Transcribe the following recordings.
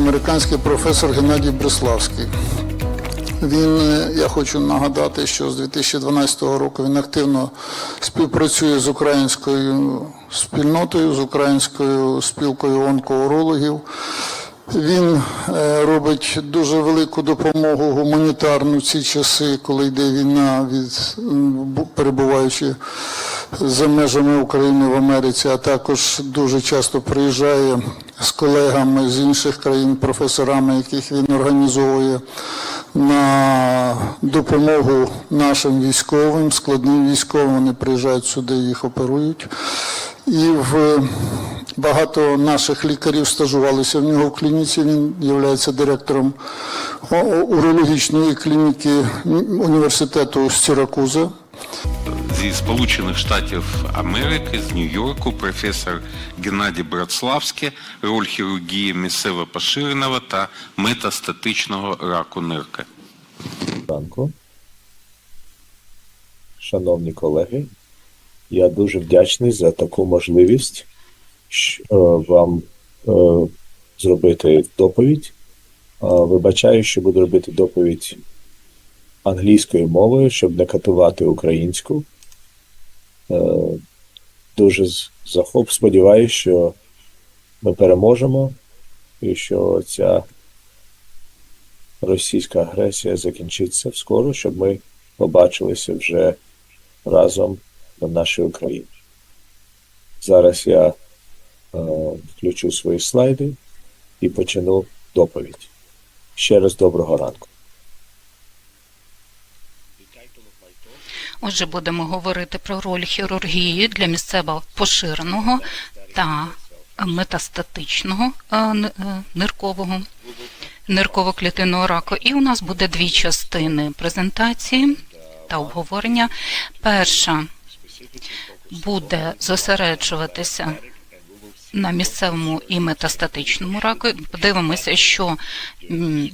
американський професор Геннадій Бреславський. Він, е, я хочу нагадати, що з 2012 року він активно співпрацює з українською спільнотою, з українською спілкою онкоурологів. Він е, робить дуже велику допомогу гуманітарну в ці часи, коли йде війна, від, перебуваючи за межами України в Америці, а також дуже часто приїжджає з колегами з інших країн, професорами, яких він організовує на допомогу нашим військовим, складним військовим. Вони приїжджають сюди, їх оперують. І в багато наших лікарів стажувалися в нього в клініці. Він є директором урологічної клініки університету Сіракуза. Зі Сполучених Штатів Америки з Нью-Йорку професор Геннадій Братславський роль хірургії місцево поширеного та метастатичного раку нирки. ранку. Шановні колеги, я дуже вдячний за таку можливість е, вам е, зробити доповідь. Е, Вибачаю, що буду робити доповідь англійською мовою, щоб не катувати українську. Е, Дуже захоп, сподіваюся, що ми переможемо і що ця російська агресія закінчиться скоро, щоб ми побачилися вже разом на нашій Україні. Зараз я е, включу свої слайди і почну доповідь. Ще раз доброго ранку. Отже, будемо говорити про роль хірургії для місцево поширеного та метастатичного е, е, ниркового нирково-клітинного раку. І у нас буде дві частини презентації та обговорення. Перша буде зосереджуватися на місцевому і метастатичному раку. Подивимося, що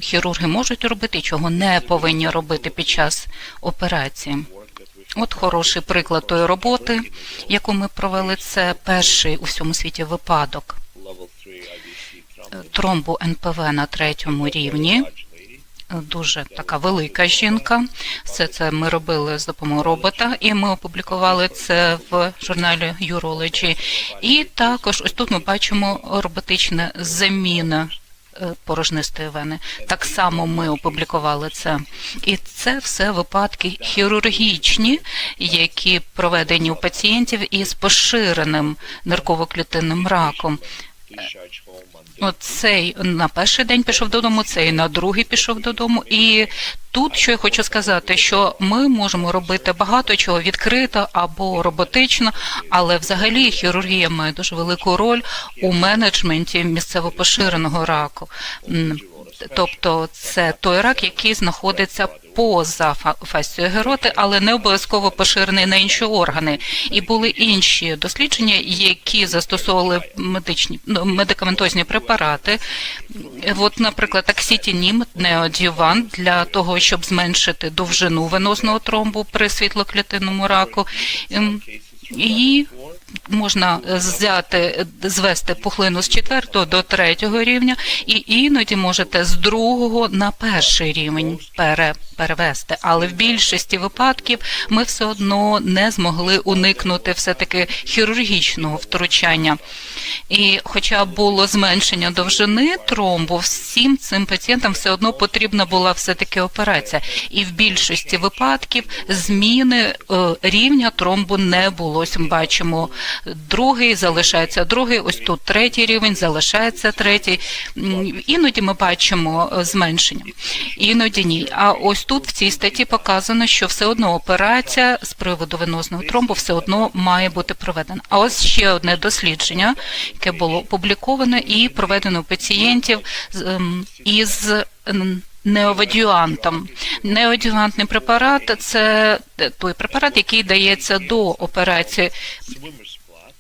хірурги можуть робити чого не повинні робити під час операції. От хороший приклад тої роботи, яку ми провели. Це перший у всьому світі випадок тромбу НПВ на третьому рівні. Дуже така велика жінка. Все це ми робили з допомогою робота, і ми опублікували це в журналі Urology. І також ось тут ми бачимо роботична заміна порожнистої вени. Так само ми опублікували це. І це все випадки хірургічні, які проведені у пацієнтів із поширеним нирково-клітинним раком. Оцей на перший день пішов додому, цей на другий пішов додому. І тут що я хочу сказати, що ми можемо робити багато чого відкрито або роботично, але взагалі хірургія має дуже велику роль у менеджменті місцево поширеного раку. Тобто це той рак, який знаходиться поза фа- фасцією героти, але не обов'язково поширений на інші органи. І були інші дослідження, які застосовували медичні ну, медикаментозні препарати. От, наприклад, аксітінім, неодювант для того, щоб зменшити довжину венозного тромбу при світлоклітинному раку. Ем, І можна взяти, звести пухлину з четвертого до третього рівня, і іноді можете з другого на перший рівень пере, перевести. Але в більшості випадків ми все одно не змогли уникнути все-таки хірургічного втручання. І хоча було зменшення довжини тромбу, всім цим пацієнтам все одно потрібна була все-таки операція. І в більшості випадків зміни е, рівня тромбу не було. Ми бачимо другий, залишається другий, ось тут третій рівень, залишається третій. Іноді ми бачимо е, зменшення, іноді ні. А ось тут в цій статті показано, що все одно операція з приводу венозного тромбу все одно має бути проведена. А ось ще одне дослідження, яке було опубліковано і проведено у пацієнтів ем, із неовадюантом. Неодювантний препарат це той препарат, який дається до операції.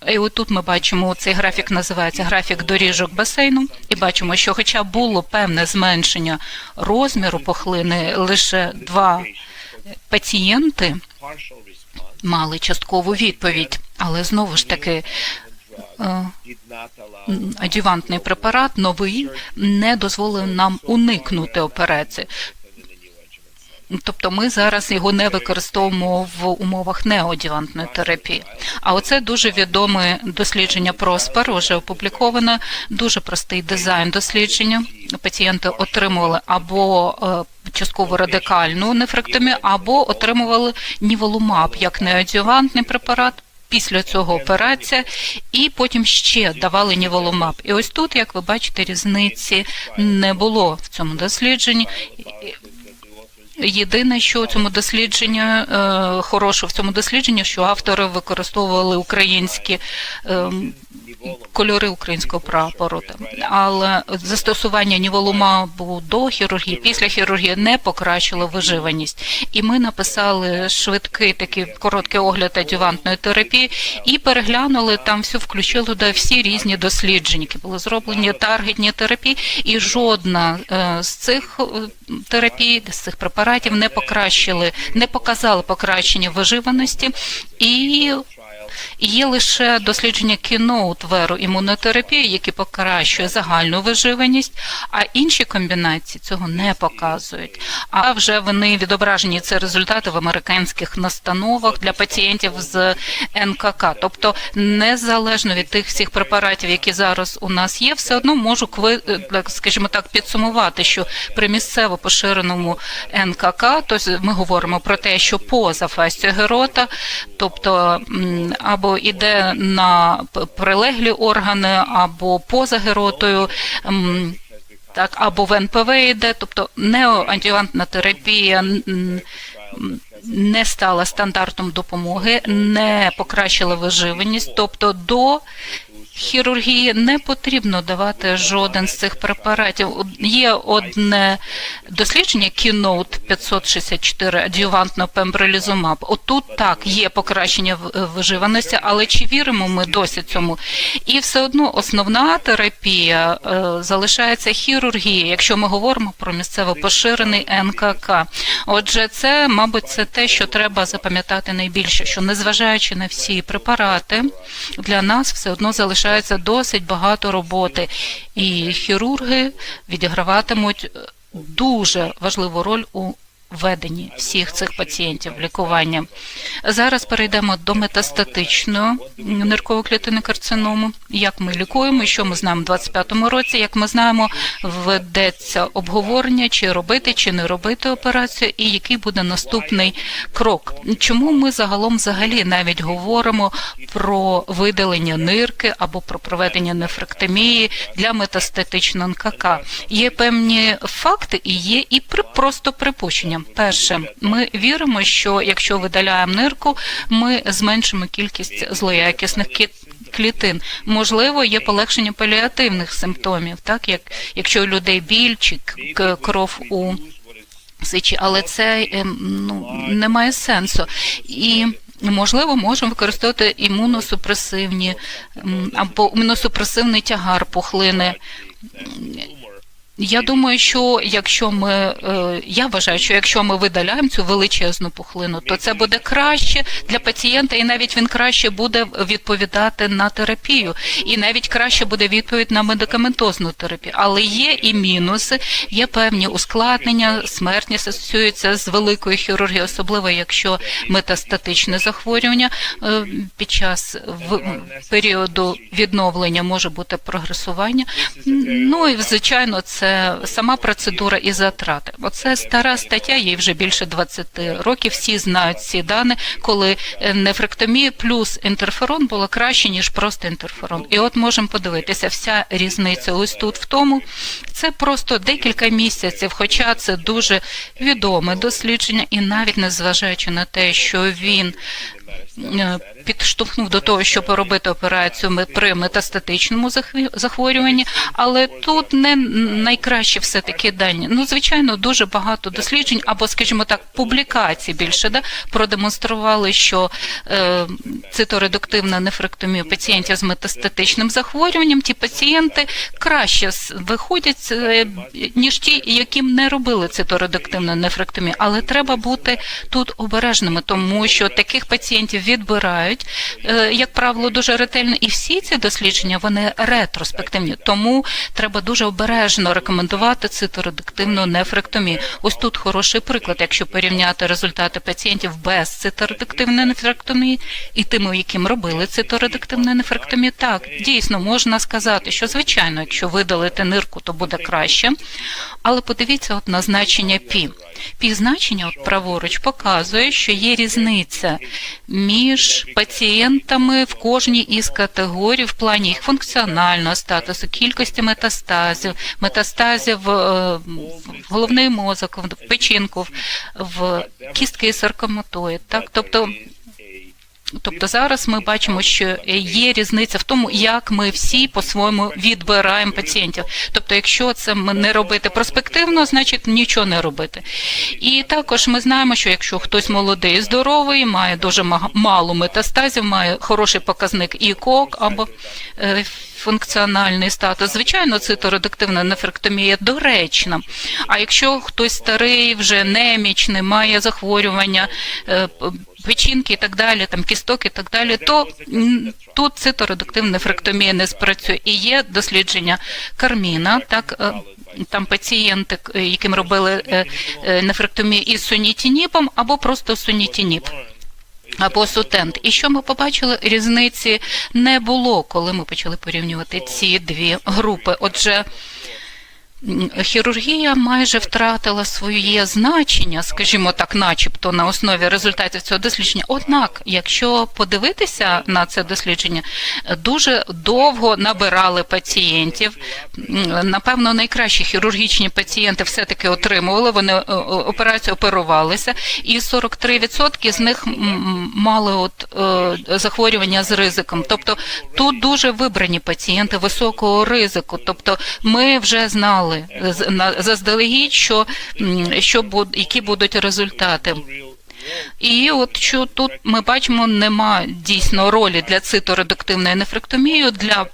І от тут ми бачимо, цей графік називається графік доріжок басейну, і бачимо, що хоча було певне зменшення розміру пухлини, лише два пацієнти мали часткову відповідь, але знову ж таки е, адювантний препарат новий не дозволив нам уникнути операції. Тобто ми зараз його не використовуємо в умовах неодівантної терапії. А оце дуже відоме дослідження Проспер, вже опубліковане, дуже простий дизайн дослідження. Пацієнти отримували або е, частково радикальну нефректомію, або отримували ніволумаб як неодювантний препарат. Після цього операція, і потім ще давали ніволумаб. І ось тут, як ви бачите, різниці не було в цьому дослідженні. Єдине, що у цьому дослідженні е, хороше в цьому дослідженні, що автори використовували українські е, кольори українського прапору. Але застосування ніволумабу до хірургії, після хірургії не покращило виживаність. І ми написали швидкий такий короткий огляд адювантної терапії і переглянули там всю, включили до всі різні дослідження, які були зроблені таргетні терапії, і жодна е, з цих терапій, з цих препаратів не покращили, не показали покращення виживаності. І Є лише дослідження кіноут веру імунотерапії, які покращує загальну виживаність, а інші комбінації цього не показують. А вже вони відображені це результати в американських настановах для пацієнтів з НКК. Тобто, незалежно від тих всіх препаратів, які зараз у нас є, все одно можу е, скажімо так, підсумувати, що при місцево поширеному НКК, тобто ми говоримо про те, що поза фасцією герота, тобто або іде на прилеглі органи, або поза геротою. Так, або в НПВ йде, тобто неоантивантна терапія не стала стандартом допомоги, не покращила виживаність, тобто до хірургії не потрібно давати жоден з цих препаратів. Є одне дослідження Keynote 564 адювантно пембролізумаб. Отут так є покращення виживаності, але чи віримо ми досі цьому? І все одно основна терапія е, залишається хірургія, якщо ми говоримо про місцево поширений НКК. Отже, це, мабуть, це те, що треба запам'ятати найбільше, що незважаючи на всі препарати, для нас все одно залишається досить багато роботи, і хірурги відіграватимуть дуже важливу роль у веденні всіх цих пацієнтів лікування. Зараз перейдемо до метастатичної нирково-клітинної карциному. Як ми лікуємо, що ми знаємо у 25-му році, як ми знаємо, ведеться обговорення, чи робити, чи не робити операцію, і який буде наступний крок. Чому ми загалом взагалі навіть говоримо про видалення нирки або про проведення нефректомії для метастатичного НКК? Є певні факти і є і при просто припущення. Перше, ми віримо, що якщо видаляємо нирку, ми зменшимо кількість злоякісних клітин. Можливо, є полегшення паліативних симптомів, так як якщо у людей біль чи кров у сичі, але це ем, ну, не має сенсу. І Можливо, можемо використовувати імуносупресивні або імуносупресивний тягар пухлини. Я думаю, що якщо ми е, я вважаю, що якщо ми видаляємо цю величезну пухлину, то це буде краще для пацієнта, і навіть він краще буде відповідати на терапію, і навіть краще буде відповідь на медикаментозну терапію. Але є і мінуси, є певні ускладнення, смертність асоціюється з великою хірургією, особливо якщо метастатичне захворювання е, під час в періоду відновлення може бути прогресування. Ну і звичайно, це сама процедура і затрати. Оце стара стаття, їй вже більше 20 років. Всі знають ці дані, коли е, нефректомія плюс інтерферон було краще ніж просто інтерферон. І от можемо подивитися, вся різниця ось тут в тому. Це просто декілька місяців, хоча це дуже відоме дослідження, і навіть незважаючи на те, що він підштовхнув до того, щоб робити операцію при метастатичному захворюванні, але тут не найкраще все таки дані. Ну, звичайно, дуже багато досліджень, або, скажімо так, публікацій більше да, продемонстрували, що е, циторедуктивна нефректомія пацієнтів з метастатичним захворюванням, ті пацієнти краще виходять, е, ніж ті, яким не робили циторедуктивну нефректомію. Але треба бути тут обережними, тому що таких пацієнтів відбирають, е, як правило, дуже ретельно. І всі ці дослідження вони ретроспективні. Тому треба дуже обережно рекомендувати циторедуктивну нефректомію. Ось тут хороший приклад, якщо порівняти результати пацієнтів без циторедуктивної нефректомії і тими, яким робили циторедуктивну нефректомію, так дійсно можна сказати, що звичайно, якщо видалити нирку, то буде краще. Але подивіться от на значення пі. Пі значення от праворуч показує, що є різниця між пацієнтами в кожній із категорій в плані їх функціонального статусу, кількості метастазів, метастазів е, в головний мозок, в печінку, в кістки саркоматоїд. Так, тобто Тобто зараз ми бачимо, що є різниця в тому, як ми всі по-своєму відбираємо пацієнтів. Тобто, якщо це не робити проспективно, значить нічого не робити. І також ми знаємо, що якщо хтось молодий, здоровий, має дуже мало метастазів, має хороший показник ІКОК або е, функціональний статус, звичайно, циторедуктивна нефректомія доречна. А якщо хтось старий, вже немічний, має захворювання. Печінки і так далі, там кісток і так далі, то тут циторедуктивна нефректомія не спрацює. І є дослідження Карміна, так. е, Там пацієнти, е, яким робили е, нефректомію із сунітініпом або просто сунітініп. Або сутент. І що ми побачили? Різниці не було, коли ми почали порівнювати ці дві групи. Отже, хірургія майже втратила своє значення, скажімо так, начебто на основі результатів цього дослідження. Однак, якщо подивитися на це дослідження, дуже довго набирали пацієнтів. Напевно, найкращі хірургічні пацієнти все-таки отримували, вони е, операцію оперувалися, і 43% з них мали от е, захворювання з ризиком. Тобто тут дуже вибрані пацієнти високого ризику. Тобто ми вже знали з- на- заздалегідь, що, що які будуть результати. І от що тут ми бачимо, нема дійсно ролі для циторедуктивної нефректомії для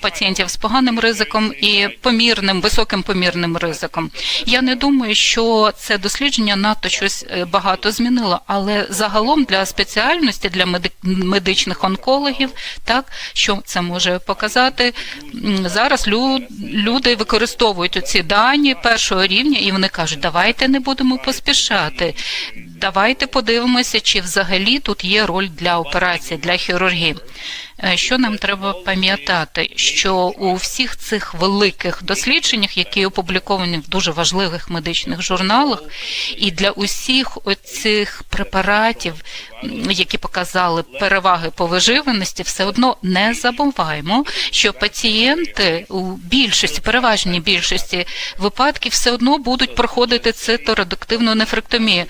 пацієнтів з поганим ризиком і помірним, високим помірним ризиком. Я не думаю, що це дослідження надто щось е, багато змінило, але загалом для спеціальності для меди- медичних онкологів, так що це може показати зараз. Люди використовують ці дані першого рівня, і вони кажуть, давайте не будемо поспішати. Давайте подивимося, чи взагалі тут є роль для операції, для хірургії. Е, Що нам треба пам'ятати, що у всіх цих великих дослідженнях, які опубліковані в дуже важливих медичних журналах, і для усіх цих препаратів, які показали переваги по виживаності, все одно не забуваємо, що пацієнти у більшості, переважній більшості випадків, все одно будуть проходити циторедуктивну нефректомію.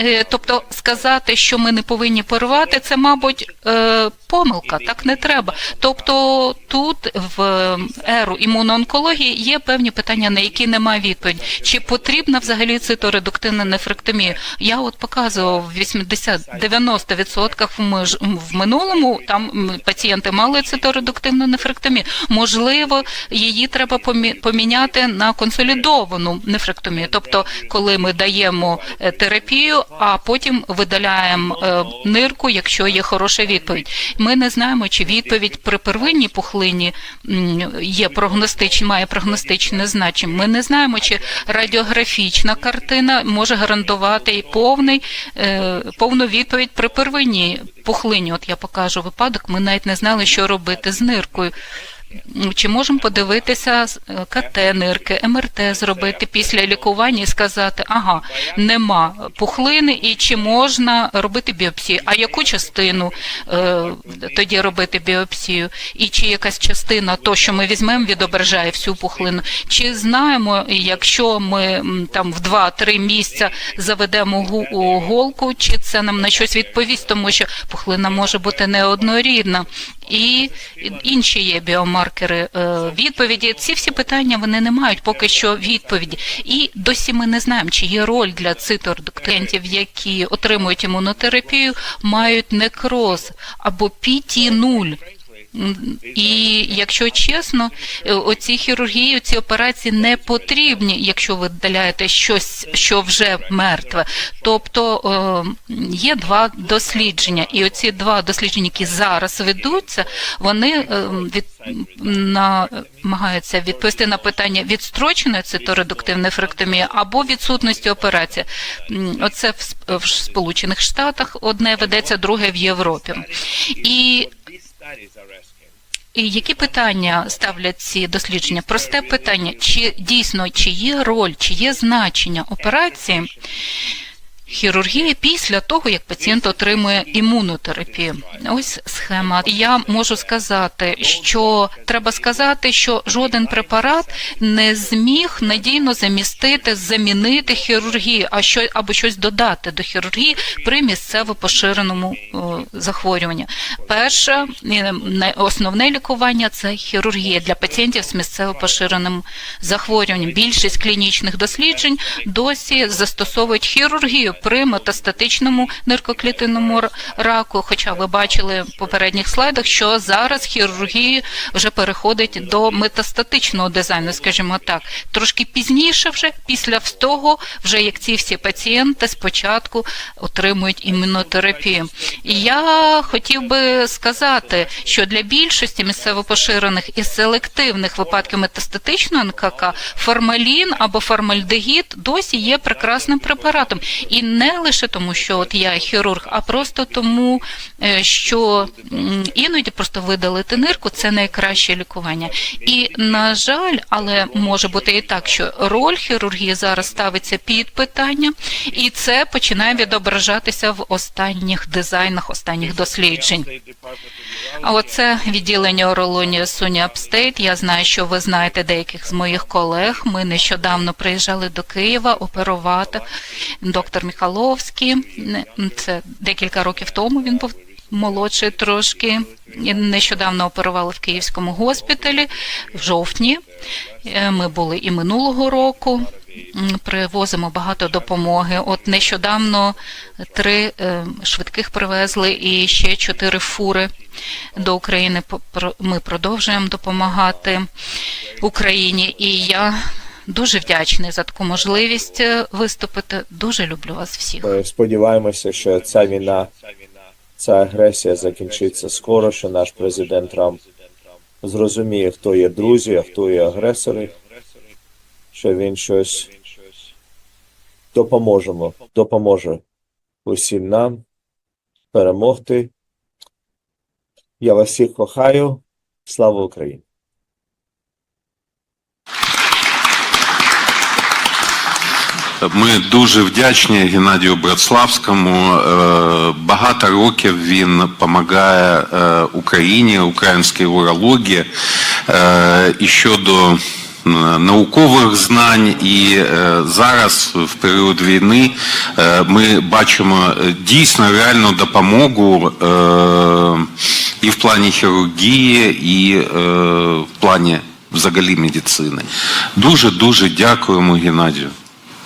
Е, Тобто сказати, що ми не повинні порвати, це, мабуть, е, помилка, так не треба. Тобто тут в еру імуноонкології є певні питання, на які немає відповіді. Чи потрібна взагалі циторедуктивна нефректомія? Я от показував 80-90% в, в минулому там пацієнти мали циторедуктивну нефректомію. Можливо, її треба помі- поміняти на консолідовану нефректомію. Тобто, коли ми даємо е, терапію, а потім видаляємо е, нирку, якщо є хороша відповідь. Ми не знаємо, чи відповідь при первинній пухлині є прогностична, має прогностичне значення. Ми не знаємо, чи радіографічна картина може гарантувати повний, е, повну відповідь при первинній пухлині. От я покажу випадок. Ми навіть не знали, що робити з ниркою. Чи можемо подивитися е, КТ нирки, МРТ зробити після лікування і сказати, ага, нема пухлини, і чи можна робити біопсію? А яку частину е, тоді робити біопсію? І чи якась частина, то, що ми візьмемо, відображає всю пухлину? Чи знаємо, якщо ми там в 2-3 місця заведемо голку, чи це нам на щось відповість, тому що пухлина може бути неоднорідна. І інші є біомаркери е, відповіді. Ці всі питання вони не мають поки що відповіді. І досі ми не знаємо, чи є роль для цитордуктентів, які отримують імунотерапію, мають некроз або PT-0. М, І якщо чесно, е, оці хірургії, ці операції не потрібні, якщо ви видаляєте щось, що вже мертве. Тобто е, є два дослідження, і оці два дослідження, які зараз ведуться, вони е, від, намагаються відповісти на питання відстроченої циторедуктивної фректомії або відсутності операції. Оце в Сполучених Штатах одне ведеться, друге в Європі. І і які питання ставлять ці дослідження? Просте питання: чи дійсно чи є роль, чи є значення операції хірургії після того, як пацієнт отримує імунотерапію? Ось схема. Я можу сказати, що треба сказати, що жоден препарат не зміг надійно замістити, замінити хірургію, а що або щось додати до хірургії при місцево поширеному захворюванні. Перше е, не- основне лікування це хірургія для пацієнтів з місцево поширеним захворюванням. Більшість клінічних досліджень досі застосовують хірургію при метастатичному ниркоклітинному раку. Хоча ви бачили в попередніх слайдах, що зараз хірургія вже переходить до метастатичного дизайну, скажімо так, трошки пізніше, вже після того, вже як ці всі пацієнти спочатку отримують імунотерапію. І я хотів би сказати, що для більшості місцево поширених і селективних випадків метастатичного НКК формалін або формальдегід досі є прекрасним препаратом. І не лише тому, що от я хірург, а просто тому, е, що іноді просто видалити нирку це найкраще лікування. І на жаль, але може бути і так, що роль хірургії зараз ставиться під питання, і це починає відображатися в останніх дизайнах, останніх досліджень. А оце відділення урології Суні Апстейт. Я знаю, що ви знаєте деяких з моїх колег. Ми нещодавно приїжджали до Києва оперувати. Доктор Міхаловський, це декілька років тому він був молодший трошки. Нещодавно оперували в Київському госпіталі в жовтні. Е, Ми були і минулого року. Привозимо багато допомоги. От нещодавно три е, швидких привезли і ще чотири фури до України. Ми продовжуємо допомагати Україні. І я дуже вдячний за таку можливість е, виступити. Дуже люблю вас всіх. Ми сподіваємося, що ця війна, ця агресія закінчиться скоро, що наш президент Трамп зрозуміє, хто є друзі, а хто є агресори, що він щось допоможемо, допоможе усім нам перемогти. Я вас всіх кохаю. Слава Україні! Ми дуже вдячні Геннадію Братславському. Е, Багато років він допомагає е, Україні, українській урології е, і щодо наукових знань. І зараз, в період війни, ми бачимо дійсно реальну допомогу і в плані хірургії, і е, в плані взагалі медицини. Дуже дуже дякуємо Геннадію.